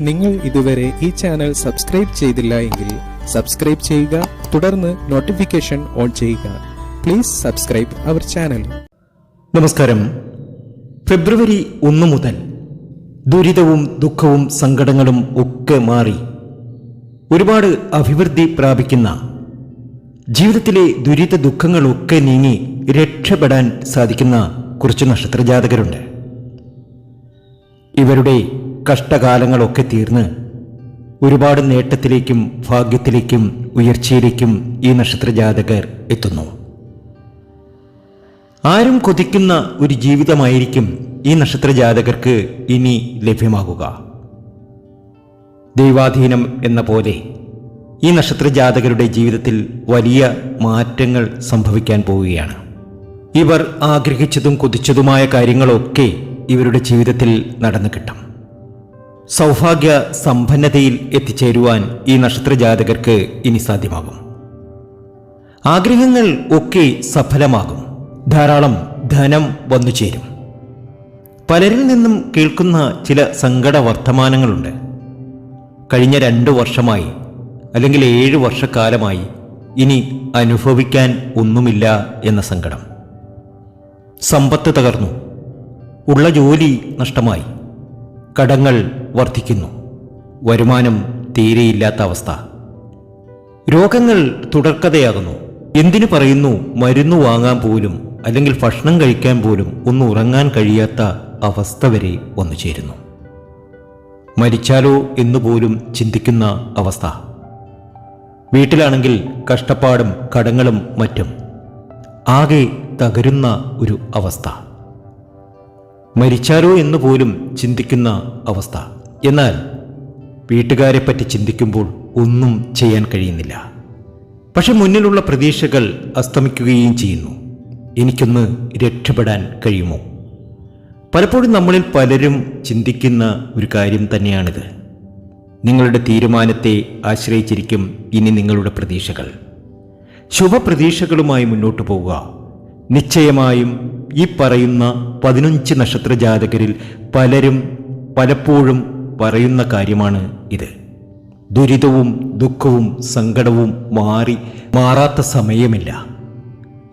നിങ്ങൾ ഇതുവരെ ഈ ചാനൽ സബ്സ്ക്രൈബ് ചെയ്തില്ല എങ്കിൽ സബ്സ്ക്രൈബ് ചെയ്യുക തുടർന്ന് നോട്ടിഫിക്കേഷൻ ഓൺ ചെയ്യുക. പ്ലീസ് സബ്സ്ക്രൈബ് അവർ ചാനൽ നമസ്കാരം. ഫെബ്രുവരി ഒന്ന് മുതൽ ദുരിതവും ദുഃഖവും സങ്കടങ്ങളും ഒക്കെ മാറി ഒരുപാട് അഭിവൃദ്ധി പ്രാപിക്കുന്ന ജീവിതത്തിലെ ദുരിത ദുഃഖങ്ങളൊക്കെ നീങ്ങി രക്ഷപ്പെടാൻ സാധിക്കുന്ന കുറച്ച് നക്ഷത്രജാതകരുണ്ട്. ഇവരുടെ കഷ്ടകാലങ്ങളൊക്കെ തീർന്ന് ഒരുപാട് നേട്ടത്തിലേക്കും ഭാഗ്യത്തിലേക്കും ഉയർച്ചയിലേക്കും ഈ നക്ഷത്രജാതകർ എത്തുന്നു. ആരും കൊതിക്കുന്ന ഒരു ജീവിതമായിരിക്കും ഈ നക്ഷത്രജാതകർക്ക് ഇനി ലഭ്യമാകുക. ദൈവാധീനം എന്ന പോലെ ഈ നക്ഷത്രജാതകരുടെ ജീവിതത്തിൽ വലിയ മാറ്റങ്ങൾ സംഭവിക്കാൻ പോവുകയാണ്. ഇവർ ആഗ്രഹിച്ചതും കൊതിച്ചതുമായ കാര്യങ്ങളൊക്കെ ഇവരുടെ ജീവിതത്തിൽ നടന്നു കിട്ടും. സൗഭാഗ്യ സമ്പന്നതയിൽ എത്തിച്ചേരുവാൻ ഈ നക്ഷത്രജാതകർക്ക് ഇനി സാധ്യമാകും. ആഗ്രഹങ്ങൾ ഒക്കെ സഫലമാകും. ധാരാളം ധനം വന്നു ചേരും. പലരിൽ നിന്നും കേൾക്കുന്ന ചില സങ്കട വർത്തമാനങ്ങളുണ്ട്. കഴിഞ്ഞ രണ്ടു വർഷമായി അല്ലെങ്കിൽ ഏഴ് വർഷക്കാലമായി ഇനി അനുഭവിക്കാൻ ഒന്നുമില്ല എന്ന സങ്കടം. സമ്പത്ത് തകർന്നു. ഉള്ള ജോലി നഷ്ടമായി. കടങ്ങൾ വർദ്ധിക്കുന്നു വരുമാനം തീരെയില്ലാത്ത അവസ്ഥ. രോഗങ്ങൾ തുടർക്കഥയാകുന്നു. എന്തിനു പറയുന്നു മരുന്ന് വാങ്ങാൻ പോലും അല്ലെങ്കിൽ ഭക്ഷണം കഴിക്കാൻ പോലും ഒന്ന് ഉറങ്ങാൻ കഴിയാത്ത അവസ്ഥ വരെ വന്നു ചേരുന്നു മരിച്ചാലോ എന്നുപോലും ചിന്തിക്കുന്ന അവസ്ഥ. വീട്ടിലാണെങ്കിൽ കഷ്ടപ്പാടും കടങ്ങളും മറ്റും. ആകെ തകരുന്ന ഒരു അവസ്ഥ. മരിച്ചാലോ എന്ന് പോലും ചിന്തിക്കുന്ന അവസ്ഥ. എന്നാൽ വീട്ടുകാരെ പറ്റി ചിന്തിക്കുമ്പോൾ ഒന്നും ചെയ്യാൻ കഴിയുന്നില്ല. പക്ഷെ മുന്നിലുള്ള പ്രതീക്ഷകൾ അസ്തമിക്കുകയും ചെയ്യുന്നു. എനിക്കൊന്ന് രക്ഷപ്പെടാൻ കഴിയുമോ? പലപ്പോഴും നമ്മളിൽ പലരും ചിന്തിക്കുന്ന ഒരു കാര്യം തന്നെയാണിത്. നിങ്ങളുടെ തീരുമാനത്തെ ആശ്രയിച്ചിരിക്കും ഇനി നിങ്ങളുടെ പ്രതീക്ഷകൾ. ശുഭപ്രതീക്ഷകളുമായി മുന്നോട്ടു പോവുക. നിശ്ചയമായും ഈ പറയുന്ന പതിനഞ്ച് നക്ഷത്ര ജാതകരിൽ പലരും പലപ്പോഴും പറയുന്ന കാര്യമാണ് ഇത്. ദുരിതവും ദുഃഖവും സങ്കടവും മാറി മാറാത്ത സമയമില്ല.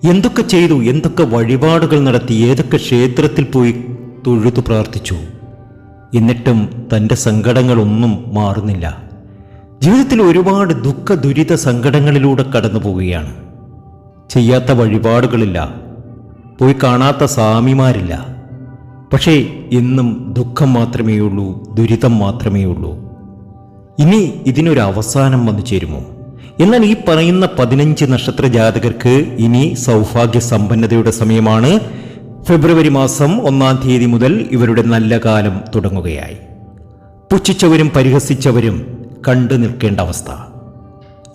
എന്തൊക്കെ ചെയ്തു? എന്തൊക്കെ വഴിപാടുകൾ നടത്തി? ഏതൊക്കെ ക്ഷേത്രത്തിൽ പോയി തൊഴുതു പ്രാർത്ഥിച്ചു? എന്നിട്ടും തന്റെ സങ്കടങ്ങളൊന്നും മാറുന്നില്ല. ജീവിതത്തിൽ ഒരുപാട് ദുഃഖ ദുരിത സങ്കടങ്ങളിലൂടെ കടന്നു പോവുകയാണ്. ചെയ്യാത്ത വഴിപാടുകളില്ല. പോയി കാണാത്ത സ്വാമിമാരില്ല. പക്ഷേ എന്നും ദുഃഖം മാത്രമേ ഉള്ളൂ ദുരിതം മാത്രമേ ഉള്ളൂ. ഇനി ഇതിനൊരു അവസാനം വന്നു ചേരുമോ? എന്നാൽ ഈ പറയുന്ന പതിനഞ്ച് നക്ഷത്ര ജാതകർക്ക് ഇനി സൗഭാഗ്യ സമ്പന്നതയുടെ സമയമാണ്. ഫെബ്രുവരി മാസം ഒന്നാം തീയതി മുതൽ ഇവരുടെ നല്ല കാലം തുടങ്ങുകയായി. പുച്ഛിച്ചവരും പരിഹസിച്ചവരും കണ്ടു നിൽക്കേണ്ട അവസ്ഥ.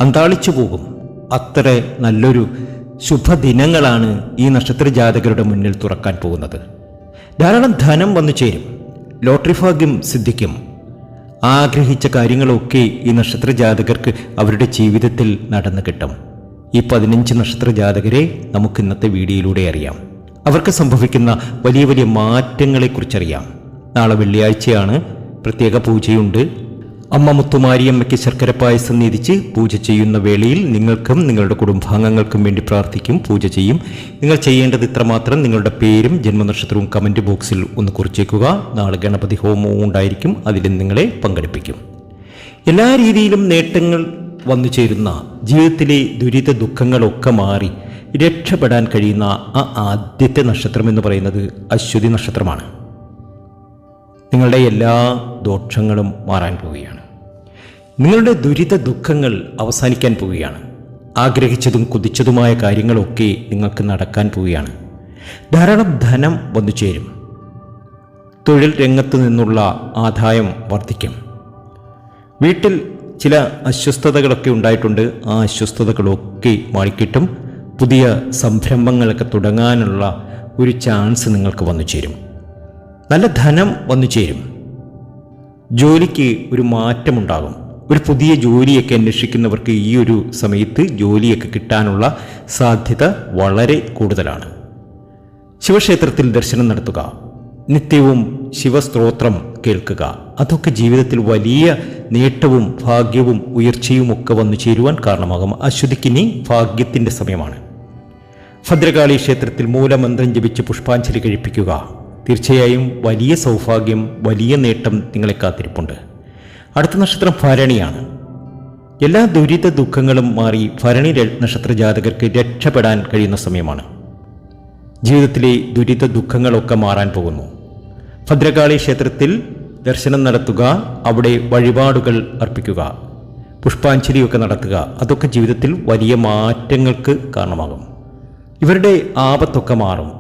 അന്താളിച്ചു പോകും. അത്ര നല്ലൊരു ശുഭദിനങ്ങളാണ് ഈ നക്ഷത്ര ജാതകരുടെ മുന്നിൽ തുറക്കാൻ പോകുന്നത്. ധാരാളം ധനം വന്നു ചേരും. ലോട്ടറി ഭാഗ്യം സിദ്ധിക്കും. ആഗ്രഹിച്ച കാര്യങ്ങളൊക്കെ ഈ നക്ഷത്ര ജാതകർക്ക് അവരുടെ ജീവിതത്തിൽ നടന്നു കിട്ടും. ഈ പതിനഞ്ച് നക്ഷത്ര ജാതകരെ നമുക്ക് ഇന്നത്തെ വീഡിയോയിലൂടെ അറിയാം. അവർക്ക് സംഭവിക്കുന്ന വലിയ വലിയ മാറ്റങ്ങളെക്കുറിച്ചറിയാം. നാളെ വെള്ളിയാഴ്ചയാണ് പ്രത്യേക പൂജയുണ്ട്. അമ്മ മുത്തുമാരിയമ്മയ്ക്ക് ശർക്കര പായസം നീതിച്ച് പൂജ ചെയ്യുന്ന വേളയിൽ നിങ്ങൾക്കും നിങ്ങളുടെ കുടുംബാംഗങ്ങൾക്കും വേണ്ടി പ്രാർത്ഥിക്കും പൂജ ചെയ്യും. നിങ്ങൾ ചെയ്യേണ്ടത് ഇത്രമാത്രം നിങ്ങളുടെ പേരും ജന്മനക്ഷത്രവും കമന്റ് ബോക്സിൽ ഒന്ന് കുറിച്ചേക്കുക. നാളെ ഗണപതി ഹോമവും ഉണ്ടായിരിക്കും അതിൽ നിങ്ങളെ പങ്കെടുപ്പിക്കും. എല്ലാ രീതിയിലും നേട്ടങ്ങൾ വന്നു ചേരുന്ന ജീവിതത്തിലെ ദുരിത ദുഃഖങ്ങളൊക്കെ മാറി രക്ഷപ്പെടാൻ കഴിയുന്ന ആ ആദ്യത്തെ നക്ഷത്രം എന്ന് പറയുന്നത് അശ്വതി നക്ഷത്രമാണ്. നിങ്ങളുടെ എല്ലാ ദോഷങ്ങളും മാറാൻ പോവുകയാണ്. നിങ്ങളുടെ ദുരിത ദുഃഖങ്ങൾ അവസാനിക്കാൻ പോവുകയാണ്. ആഗ്രഹിച്ചതും കുതിച്ചതുമായ കാര്യങ്ങളൊക്കെ നിങ്ങൾക്ക് നടക്കാൻ പോവുകയാണ്. ധാരാളം ധനം വന്നു ചേരും. തൊഴിൽ രംഗത്ത് നിന്നുള്ള ആദായം വർദ്ധിക്കും. വീട്ടിൽ ചില അസ്വസ്ഥതകളൊക്കെ ഉണ്ടായിട്ടുണ്ട്. ആ അസ്വസ്ഥതകളൊക്കെ മാറിക്കിട്ടും. പുതിയ സംരംഭങ്ങളൊക്കെ തുടങ്ങാനുള്ള ഒരു ചാൻസ് നിങ്ങൾക്ക് വന്നു ചേരും. നല്ല ധനം വന്നു ചേരും. ജോലിക്ക് ഒരു മാറ്റമുണ്ടാകും. ഒരു പുതിയ ജോലിയൊക്കെ അന്വേഷിക്കുന്നവർക്ക് ഈ ഒരു സമയത്ത് ജോലിയൊക്കെ കിട്ടാനുള്ള സാധ്യത വളരെ കൂടുതലാണ്. ശിവക്ഷേത്രത്തിൽ ദർശനം നടത്തുക നിത്യവും ശിവസ്ത്രോത്രം കേൾക്കുക അതൊക്കെ ജീവിതത്തിൽ വലിയ നേട്ടവും ഭാഗ്യവും ഉയർച്ചയും ഒക്കെ വന്നു ചേരുവാൻ കാരണമാകും. അശ്വതിക്കിനി ഭാഗ്യത്തിന്റെ സമയമാണ്. ഭദ്രകാളി ക്ഷേത്രത്തിൽ മൂലമന്ത്രം ജപിച്ച് പുഷ്പാഞ്ജലി കഴിപ്പിക്കുക. തീർച്ചയായും വലിയ സൗഭാഗ്യം വലിയ നേട്ടം നിങ്ങളെ കാത്തിരിപ്പുണ്ട്. അടുത്ത നക്ഷത്രം ഭരണിയാണ്. എല്ലാ ദുരിത ദുഃഖങ്ങളും മാറി ഭരണി നക്ഷത്ര ജാതകർക്ക് രക്ഷപ്പെടാൻ കഴിയുന്ന സമയമാണ്. ജീവിതത്തിലെ ദുരിത ദുഃഖങ്ങളൊക്കെ മാറാൻ പോകുന്നു. ഭദ്രകാളി ക്ഷേത്രത്തിൽ ദർശനം നടത്തുക അവിടെ വഴിപാടുകൾ അർപ്പിക്കുക പുഷ്പാഞ്ജലിയൊക്കെ നടത്തുക അതൊക്കെ ജീവിതത്തിൽ വലിയ മാറ്റങ്ങൾക്ക് കാരണമാകും. ഇവരുടെ ആപത്തൊക്കെ മാറും.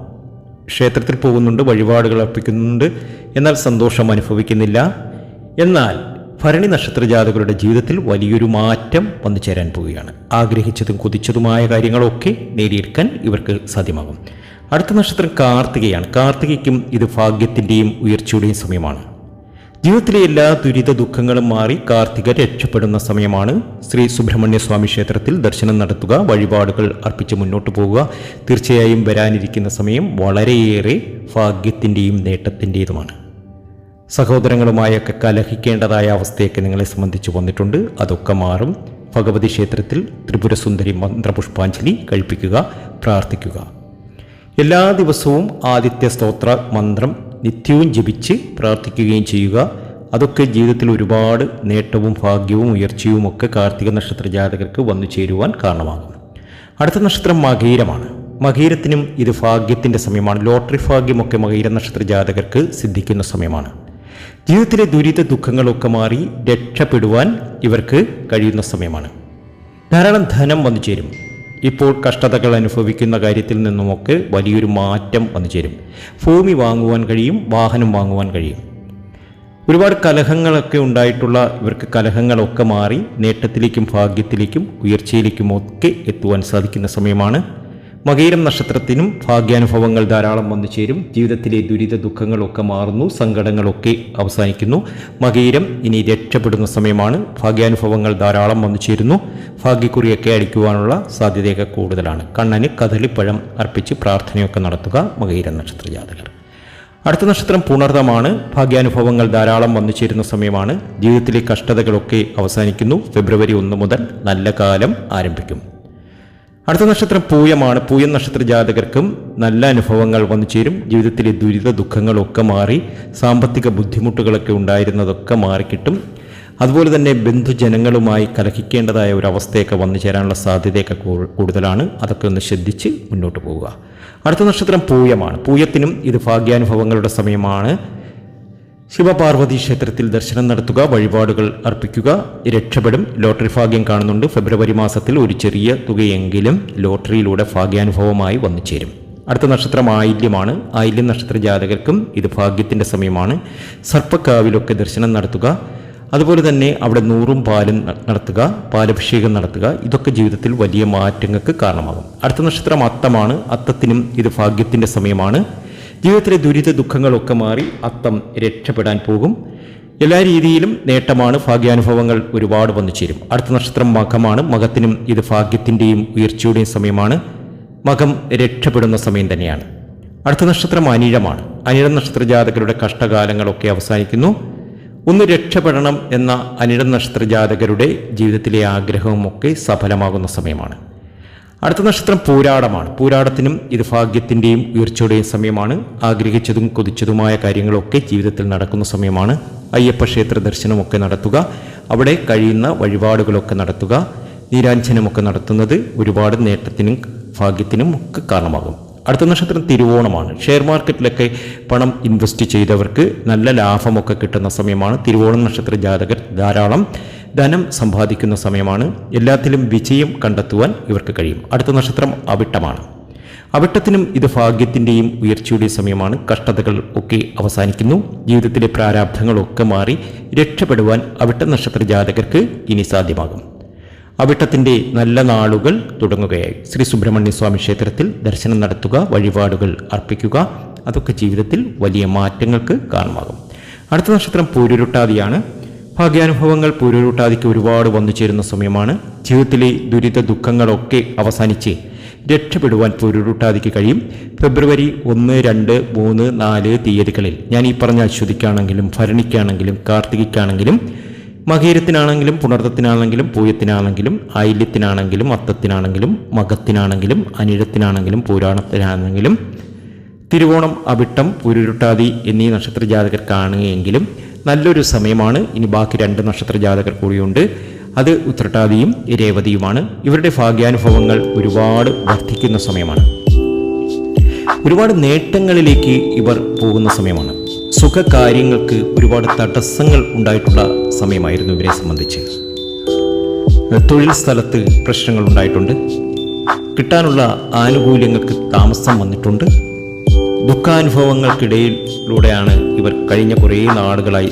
ക്ഷേത്രത്തിൽ പോകുന്നുണ്ട് വഴിപാടുകൾ അർപ്പിക്കുന്നുണ്ട്. എന്നാൽ സന്തോഷം അനുഭവിക്കുന്നില്ല. എന്നാൽ ഭരണി നക്ഷത്ര ജാതകരുടെ ജീവിതത്തിൽ വലിയൊരു മാറ്റം വന്നു ചേരാൻ പോവുകയാണ്. ആഗ്രഹിച്ചതും കൊതിച്ചതുമായ കാര്യങ്ങളൊക്കെ നേടിയെടുക്കാൻ ഇവർക്ക് സാധ്യമാകും. അടുത്ത നക്ഷത്രം കാർത്തികയാണ്. കാർത്തികയ്ക്കും ഇത് ഭാഗ്യത്തിന്റെയും ഉയർച്ചയുടെയും സമയമാണ്. ജീവിതത്തിലെ എല്ലാ ദുരിത ദുഃഖങ്ങളും മാറി കാർത്തിക രക്ഷപ്പെടുന്ന സമയമാണ്. ശ്രീ സുബ്രഹ്മണ്യ സ്വാമി ക്ഷേത്രത്തിൽ ദർശനം നടത്തുക വഴിപാടുകൾ അർപ്പിച്ച് മുന്നോട്ട് പോവുക. തീർച്ചയായും വരാനിരിക്കുന്ന സമയം വളരെയേറെ ഭാഗ്യത്തിന്റെയും നേട്ടത്തിന്റെതുമാണ് സഹോദരങ്ങളുമായൊക്കെ കലഹിക്കേണ്ടതായ അവസ്ഥയൊക്കെ നിങ്ങളെ സംബന്ധിച്ച് വന്നിട്ടുണ്ട്. അതൊക്കെ മാറും. ഭഗവതി ക്ഷേത്രത്തിൽ ത്രിപുരസുന്ദരി മന്ത്രപുഷ്പാഞ്ജലി കഴിപ്പിക്കുക പ്രാർത്ഥിക്കുക. എല്ലാ ദിവസവും ആദിത്യ സ്തോത്ര മന്ത്രം നിത്യവും ജപിച്ച് പ്രാർത്ഥിക്കുകയും ചെയ്യുക. അതൊക്കെ ജീവിതത്തിൽ ഒരുപാട് നേട്ടവും ഭാഗ്യവും ഉയർച്ചയും ഒക്കെ കാർത്തിക നക്ഷത്ര ജാതകർക്ക് വന്നു ചേരുവാൻ കാരണമാകും അടുത്ത നക്ഷത്രം മകീരമാണ്. മകീരത്തിനും ഇത് ഭാഗ്യത്തിന്റെ സമയമാണ്. ലോട്ടറി ഭാഗ്യമൊക്കെ മകീര നക്ഷത്ര ജാതകർക്ക് സിദ്ധിക്കുന്ന സമയമാണ്. ജീവിതത്തിലെ ദുരിത ദുഃഖങ്ങളൊക്കെ മാറി രക്ഷപ്പെടുവാൻ ഇവർക്ക് കഴിയുന്ന സമയമാണ്. ധാരാളം ധനം വന്നു ചേരും. ഇപ്പോൾ കഷ്ടതകൾ അനുഭവിക്കുന്ന കാര്യത്തിൽ നിന്നുമൊക്കെ വലിയൊരു മാറ്റം വന്നു ചേരും ഭൂമി വാങ്ങുവാൻ കഴിയും വാഹനം വാങ്ങുവാൻ കഴിയും. ഒരുപാട് കലഹങ്ങളൊക്കെ ഉണ്ടായിട്ടുള്ള ഇവർക്ക് കലഹങ്ങളൊക്കെ മാറി നേട്ടത്തിലേക്കും ഭാഗ്യത്തിലേക്കും ഉയർച്ചയിലേക്കും ഒക്കെ എത്തുവാൻ സാധിക്കുന്ന സമയമാണ് മകയിരം നക്ഷത്രത്തിനും ഭാഗ്യാനുഭവങ്ങൾ ധാരാളം വന്നു ചേരും. ജീവിതത്തിലെ ദുരിത ദുഃഖങ്ങളൊക്കെ മാറുന്നു. സങ്കടങ്ങളൊക്കെ അവസാനിക്കുന്നു. മകീരം ഇനി രക്ഷപ്പെടുന്ന സമയമാണ്. ഭാഗ്യാനുഭവങ്ങൾ ധാരാളം വന്നു ചേരുന്നു. ഭാഗ്യക്കുറിയൊക്കെ അടിക്കുവാനുള്ള സാധ്യതയൊക്കെ കൂടുതലാണ്. കണ്ണന് കദളിപ്പഴം അർപ്പിച്ച് പ്രാർത്ഥനയൊക്കെ നടത്തുക. മകീരം നക്ഷത്ര ജാതകർ അടുത്ത നക്ഷത്രം പുണർതമാണ്. ഭാഗ്യാനുഭവങ്ങൾ ധാരാളം വന്നു ചേരുന്ന സമയമാണ്. ജീവിതത്തിലെ കഷ്ടതകളൊക്കെ അവസാനിക്കുന്നു. ഫെബ്രുവരി ഒന്ന് മുതൽ നല്ല കാലം ആരംഭിക്കും. അടുത്ത നക്ഷത്രം പൂയമാണ്. പൂയം നക്ഷത്ര ജാതകർക്കും നല്ല അനുഭവങ്ങൾ വന്നു ചേരും. ജീവിതത്തിലെ ദുരിത ദുഃഖങ്ങളൊക്കെ മാറി സാമ്പത്തിക ബുദ്ധിമുട്ടുകളൊക്കെ ഉണ്ടായിരുന്നതൊക്കെ മാറിക്കിട്ടും അതുപോലെ തന്നെ ബന്ധുജനങ്ങളുമായി കലഹിക്കേണ്ടതായ ഒരു അവസ്ഥയൊക്കെ വന്നു ചേരാനുള്ള സാധ്യതയൊക്കെ കൂടുതലാണ്. അതൊക്കെ ഒന്ന് ശ്രദ്ധിച്ച് മുന്നോട്ട് പോവുക. അടുത്ത നക്ഷത്രം പൂയമാണ്. പൂയത്തിനും ഇത് ഭാഗ്യാനുഭവങ്ങളുടെ സമയമാണ്. ശിവപാർവതി ക്ഷേത്രത്തിൽ ദർശനം നടത്തുക വഴിപാടുകൾ അർപ്പിക്കുക രക്ഷപ്പെടും. ലോട്ടറി ഭാഗ്യം കാണുന്നുണ്ട്. ഫെബ്രുവരി മാസത്തിൽ ഒരു ചെറിയ തുകയെങ്കിലും ലോട്ടറിയിലൂടെ ഭാഗ്യാനുഭവമായി വന്നു ചേരും. അടുത്ത നക്ഷത്രം ആയില്യമാണ്. ആയില്യം നക്ഷത്ര ജാതകർക്കും ഇത് ഭാഗ്യത്തിന്റെ സമയമാണ്. സർപ്പക്കാവിലൊക്കെ ദർശനം നടത്തുക. അതുപോലെ തന്നെ അവിടെ നൂറും പാലും നടത്തുക പാലഭിഷേകം നടത്തുക. ഇതൊക്കെ ജീവിതത്തിൽ വലിയ മാറ്റങ്ങൾക്ക് കാരണമാകും. അടുത്ത നക്ഷത്രം അത്തമാണ്. അത്തത്തിനും ഇത് ഭാഗ്യത്തിന്റെ സമയമാണ്. ജീവിതത്തിലെ ദുരിത ദുഃഖങ്ങളൊക്കെ മാറി അത്തം രക്ഷപ്പെടാൻ പോകും. എല്ലാ രീതിയിലും നേട്ടമാണ് ഭാഗ്യാനുഭവങ്ങൾ ഒരുപാട് വന്നു ചേരും. അടുത്ത നക്ഷത്രം മകമാണ്. മകത്തിനും ഇത് ഭാഗ്യത്തിന്റെയും ഉയർച്ചയുടെയും സമയമാണ്. മകം രക്ഷപ്പെടുന്ന സമയം തന്നെയാണ്. അടുത്ത നക്ഷത്രം അനിഴമാണ്. അനിഴം നക്ഷത്ര ജാതകരുടെ കഷ്ടകാലങ്ങളൊക്കെ അവസാനിക്കുന്നു. ഒന്ന് രക്ഷപ്പെടണം എന്ന അനിഴം നക്ഷത്ര ജാതകരുടെ ജീവിതത്തിലെ ആഗ്രഹവുമൊക്കെ സഫലമാകുന്ന സമയമാണ്. അടുത്ത നക്ഷത്രം പൂരാടമാണ്. പൂരാടത്തിനും ഇത് ഭാഗ്യത്തിന്റെയും ഉയർച്ചയുടെയും സമയമാണ്. ആഗ്രഹിച്ചതും കൊതിച്ചതുമായ കാര്യങ്ങളൊക്കെ ജീവിതത്തിൽ നടക്കുന്ന സമയമാണ്. അയ്യപ്പ ക്ഷേത്ര ദർശനമൊക്കെ നടത്തുക. അവിടെ കഴിയുന്ന വഴിപാടുകളൊക്കെ നടത്തുക. നീരാഞ്ജനമൊക്കെ നടത്തുന്നത് ഒരുപാട് നേട്ടത്തിനും ഭാഗ്യത്തിനും ഒക്കെ കാരണമാകും. അടുത്ത നക്ഷത്രം തിരുവോണമാണ്. ഷെയർ മാർക്കറ്റിലൊക്കെ പണം ഇൻവെസ്റ്റ് ചെയ്തവർക്ക് നല്ല ലാഭമൊക്കെ കിട്ടുന്ന സമയമാണ്. തിരുവോണം നക്ഷത്ര ജാതകർ ധാരാളം. ധനം സമ്പാദിക്കുന്ന സമയമാണ്. എല്ലാത്തിലും വിജയം കണ്ടെത്തുവാൻ ഇവർക്ക് കഴിയും. അടുത്ത നക്ഷത്രം അവിട്ടമാണ്. അവിട്ടത്തിനും ഇത് ഭാഗ്യത്തിന്റെയും ഉയർച്ചയുടെയും സമയമാണ്. കഷ്ടതകൾ ഒക്കെ അവസാനിക്കുന്നു. ജീവിതത്തിലെ പ്രാരാബ്ധങ്ങളൊക്കെ മാറി രക്ഷപ്പെടുവാൻ അവിട്ട നക്ഷത്ര ജാതകർക്ക് ഇനി സാധ്യമാകും. അവിട്ടത്തിന്റെ നല്ല നാളുകൾ തുടങ്ങുകയായി. ശ്രീ സുബ്രഹ്മണ്യ സ്വാമി ക്ഷേത്രത്തിൽ ദർശനം നടത്തുക വഴിപാടുകൾ അർപ്പിക്കുക അതൊക്കെ ജീവിതത്തിൽ വലിയ മാറ്റങ്ങൾക്ക് കാരണമാകും. അടുത്ത നക്ഷത്രം പൂരുരുട്ടാതിയാണ്. ഭാഗ്യാനുഭവങ്ങൾ പൂരൂട്ടാതിക്ക് ഒരുപാട് വന്നു ചേരുന്ന സമയമാണ്. ജീവിതത്തിലെ ദുരിത ദുഃഖങ്ങളൊക്കെ അവസാനിച്ച് രക്ഷപ്പെടുവാൻ പൂരൂട്ടാതിക്ക് കഴിയും. ഫെബ്രുവരി ഒന്ന് രണ്ട് മൂന്ന് നാല് തീയതികളിൽ ഞാൻ ഈ പറഞ്ഞ അശ്വതിക്കാണെങ്കിലും ഭരണിക്കാണെങ്കിലും കാർത്തികയ്ക്കാണെങ്കിലും മകീരത്തിനാണെങ്കിലും പുണർത്തത്തിനാണെങ്കിലും പൂയത്തിനാണെങ്കിലും ആയില്യത്തിനാണെങ്കിലും അത്തത്തിനാണെങ്കിലും മകത്തിനാണെങ്കിലും അനിഴത്തിനാണെങ്കിലും പുരാണത്തിനാണെങ്കിലും തിരുവോണം അവിട്ടം പുരുരുട്ടാതി എന്നീ നക്ഷത്ര ജാതകർ കാണുകയെങ്കിലും നല്ലൊരു സമയമാണ്. ഇനി ബാക്കി രണ്ട് നക്ഷത്ര ജാതകർ കൂടിയുണ്ട്. അത് ഉത്രട്ടാതിയും രേവതിയുമാണ്. ഇവരുടെ ഭാഗ്യാനുഭവങ്ങൾ ഒരുപാട് വർദ്ധിക്കുന്ന സമയമാണ്. ഒരുപാട് നേട്ടങ്ങളിലേക്ക് ഇവർ പോകുന്ന സമയമാണ്. സുഖകാര്യങ്ങൾക്ക് ഒരുപാട് തടസ്സങ്ങൾ ഉണ്ടായിട്ടുള്ള സമയമായിരുന്നു ഇവരെ സംബന്ധിച്ച്. തൊഴിൽ സ്ഥലത്ത് പ്രശ്നങ്ങൾ ഉണ്ടായിട്ടുണ്ട്. കിട്ടാനുള്ള ആനുകൂല്യങ്ങൾക്ക് താമസം വന്നിട്ടുണ്ട്. ദുഃഖാനുഭവങ്ങൾക്കിടയിലൂടെയാണ് ഇവർ കഴിഞ്ഞ കുറേ നാടുകളായി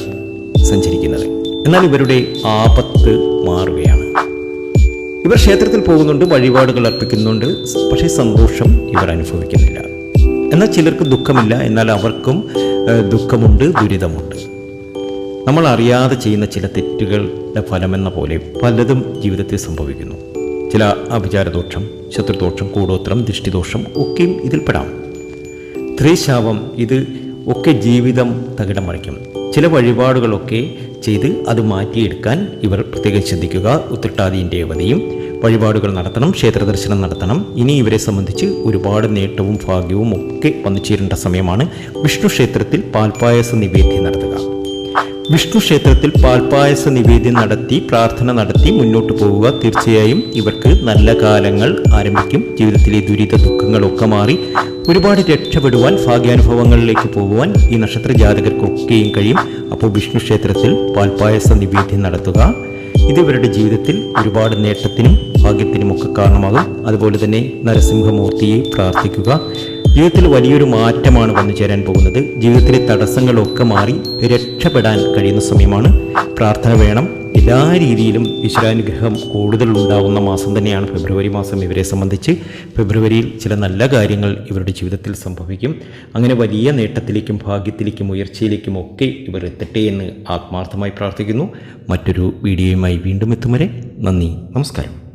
സഞ്ചരിക്കുന്നത്. എന്നാൽ ഇവരുടെ ആപത്ത് മാറുകയാണ്. ഇവർ ക്ഷേത്രത്തിൽ പോകുന്നുണ്ട് വഴിപാടുകൾ അർപ്പിക്കുന്നുണ്ട് പക്ഷേ സന്തോഷം ഇവർ അനുഭവിക്കുന്നില്ല. എന്നാൽ ചിലർക്ക് ദുഃഖമില്ല എന്നാൽ അവർക്കും ദുഃഖമുണ്ട് ദുരിതമുണ്ട്. നമ്മൾ അറിയാതെ ചെയ്യുന്ന ചില തെറ്റുകളുടെ ഫലമെന്ന പോലെ പലതും ജീവിതത്തിൽ സംഭവിക്കുന്നു. ചില അഭിചാരദോഷം ശത്രുദോഷം കൂടോത്രം ദൃഷ്ടിദോഷം ഒക്കെയും ഇതിൽപ്പെടാം. ത്രിശാപം ഇത് ഒക്കെ ജീവിതം തകിടം മറിക്കും. ചില വഴിപാടുകളൊക്കെ ചെയ്ത് അത് മാറ്റിയെടുക്കാൻ ഇവർ പ്രത്യേകം ശ്രദ്ധിക്കുക. ഉത്രട്ടാതിയും രേവതിയും വഴിപാടുകൾ നടത്തണം ക്ഷേത്ര ദർശനം നടത്തണം. ഇനി ഇവരെ സംബന്ധിച്ച് ഒരുപാട് നേട്ടവും ഭാഗ്യവും ഒക്കെ വന്നു ചേരേണ്ട സമയമാണ്. വിഷ്ണു ക്ഷേത്രത്തിൽ പാൽപ്പായസ നിവേദ്യം നടത്തുക. വിഷ്ണു ക്ഷേത്രത്തിൽ പാൽപ്പായസ നിവേദ്യം നടത്തി പ്രാർത്ഥന നടത്തി മുന്നോട്ട് പോവുക. തീർച്ചയായും ഇവർക്ക് നല്ല കാലങ്ങൾ ആരംഭിക്കും. ജീവിതത്തിലെ ദുരിത ദുഃഖങ്ങളൊക്കെ മാറി ഒരുപാട് രക്ഷപ്പെടുവാൻ ഭാഗ്യാനുഭവങ്ങളിലേക്ക് പോകുവാൻ ഈ നക്ഷത്ര ജാതകർക്കൊക്കെയും കഴിയും. അപ്പോൾ വിഷ്ണു ക്ഷേത്രത്തിൽ പാൽപ്പായസ നിവേദ്യം നടത്തുക. ഇത് ഇവരുടെ ജീവിതത്തിൽ ഒരുപാട് നേട്ടത്തിനും ഭാഗ്യത്തിനും ഒക്കെ കാരണമാകും. അതുപോലെ തന്നെ നരസിംഹമൂർത്തിയെ പ്രാർത്ഥിക്കുക. ജീവിതത്തിൽ വലിയൊരു മാറ്റമാണ് വന്നു ചേരാൻ പോകുന്നത്. ജീവിതത്തിലെ തടസ്സങ്ങളൊക്കെ മാറി രക്ഷപ്പെടാൻ കഴിയുന്ന സമയമാണ്. പ്രാർത്ഥന വേണം. എല്ലാ രീതിയിലും ഈശ്വരാനുഗ്രഹം കൂടുതൽ ഉണ്ടാവുന്ന മാസം തന്നെയാണ് ഫെബ്രുവരി മാസം. ഇവരെ സംബന്ധിച്ച് ഫെബ്രുവരിയിൽ ചില നല്ല കാര്യങ്ങൾ ഇവരുടെ ജീവിതത്തിൽ സംഭവിക്കും. അങ്ങനെ വലിയ നേട്ടത്തിലേക്കും ഭാഗ്യത്തിലേക്കും ഉയർച്ചയിലേക്കും ഒക്കെ ഇവർ എത്തട്ടെ എന്ന് ആത്മാർത്ഥമായി പ്രാർത്ഥിക്കുന്നു. മറ്റൊരു വീഡിയോയുമായി വീണ്ടും എത്തും വരെ നന്ദി നമസ്കാരം.